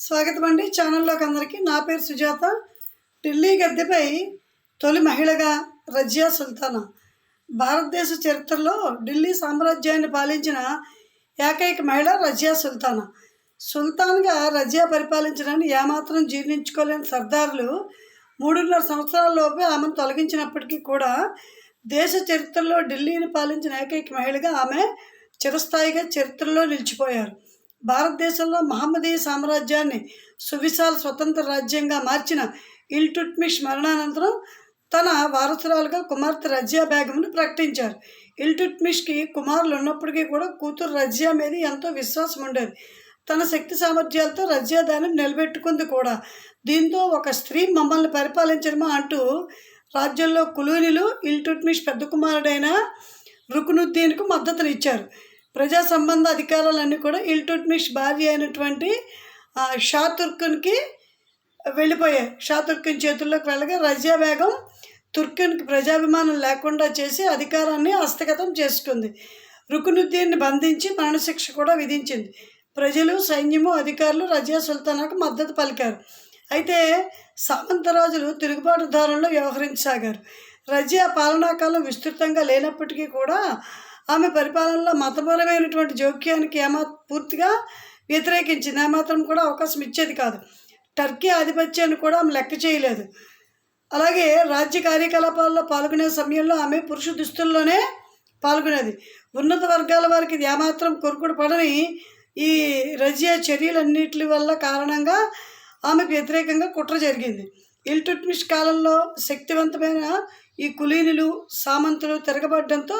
స్వాగతం అండి ఛానల్లోకి అందరికీ. నా పేరు సుజాత. ఢిల్లీ గద్దెపై తొలి మహిళగా రజియా సుల్తానా. భారతదేశ చరిత్రలో ఢిల్లీ సామ్రాజ్యాన్ని పాలించిన ఏకైక మహిళ రజియా సుల్తానా. సుల్తాన్గా రజియా పరిపాలించడాన్ని ఏమాత్రం జీర్ణించుకోలేని సర్దారులు మూడున్నర సంవత్సరాలలోపే ఆమెను తొలగించినప్పటికీ కూడా దేశ చరిత్రలో ఢిల్లీని పాలించిన ఏకైక మహిళగా ఆమె చిరస్థాయిగా చరిత్రలో నిలిచిపోయారు. భారతదేశంలో మహమ్మదీయ సామ్రాజ్యాన్ని సువిశాల స్వతంత్ర రాజ్యంగా మార్చిన ఇల్టుట్మిష్ మరణానంతరం తన వారసురాలుగా కుమార్తె రజియా బేగంను ప్రకటించారు. ఇల్టుట్మిష్కి కుమారులు ఉన్నప్పటికీ కూడా కూతురు రజియా మీద ఎంతో విశ్వాసం ఉండేది. తన శక్తి సామర్థ్యాలతో రజియా దానం నిలబెట్టుకుంది కూడా. దీంతో ఒక స్త్రీ మమ్మల్ని పరిపాలించడమా అంటూ రాజ్యంలో కులూనిలు ఇల్టుట్మిష్ పెద్ద కుమారుడైన రుకునుద్దీన్కు మద్దతునిచ్చారు. ప్రజా సంబంధ అధికారాలన్నీ కూడా ఇల్టుట్మిష్ భార్య అయినటువంటి షాతుర్కున్కి వెళ్ళిపోయాయి. షాతుర్కున్ చేతుల్లోకి వెళ్ళగా రజియా బేగం తుర్కున్కి ప్రజాభిమానం లేకుండా చేసి అధికారాన్ని హస్తగతం చేసుకుంది. రుకునుద్దీన్ని బంధించి మరణశిక్ష కూడా విధించింది. ప్రజలు సైన్యము అధికారులు రజియా సుల్తానాకు మద్దతు పలికారు. అయితే సామంతరాజులు తిరుగుబాటుదారుల్లో వ్యవహరించసాగారు. రజియా పాలనాకాలం విస్తృతంగా లేనప్పటికీ కూడా ఆమె పరిపాలనలో మతపరమైనటువంటి జోక్యానికి ఏమా పూర్తిగా వ్యతిరేకించింది. ఏమాత్రం కూడా అవకాశం ఇచ్చేది కాదు. టర్కీ ఆధిపత్యాన్ని కూడా ఆమె లెక్క చేయలేదు. అలాగే రాజ్య కార్యకలాపాల్లో పాల్గొనే సమయంలో ఆమె పురుష దుస్తుల్లోనే పాల్గొనేది. ఉన్నత వర్గాల వారికి ఇది ఏమాత్రం కొరుకుడు పడని ఈ రజియా చర్యలన్నిటి వల్ల కారణంగా ఆమెకు వ్యతిరేకంగా కుట్ర జరిగింది. ఇల్టుట్మిష్ కాలంలో శక్తివంతమైన ఈ కులీనులు సామంతులు తిరగబడడంతో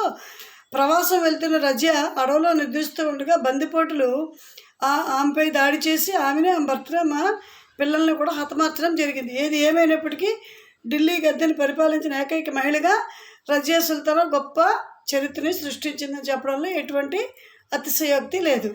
ప్రవాసం వెళ్తున్న రజ్యా అడవిలో నిద్రిస్తూ ఉండగా బందిపోటులు ఆ- ఆమెపై దాడి చేసి ఆమెను ఆమె భర్త మా పిల్లల్ని కూడా హతమార్చడం జరిగింది. ఏది ఏమైనప్పటికీ ఢిల్లీ గద్దెని పరిపాలించిన ఏకైక మహిళగా రజియా సుల్తానా గొప్ప చరిత్రని సృష్టించిందని చెప్పడంలో ఎటువంటి అతిశయోక్తి లేదు.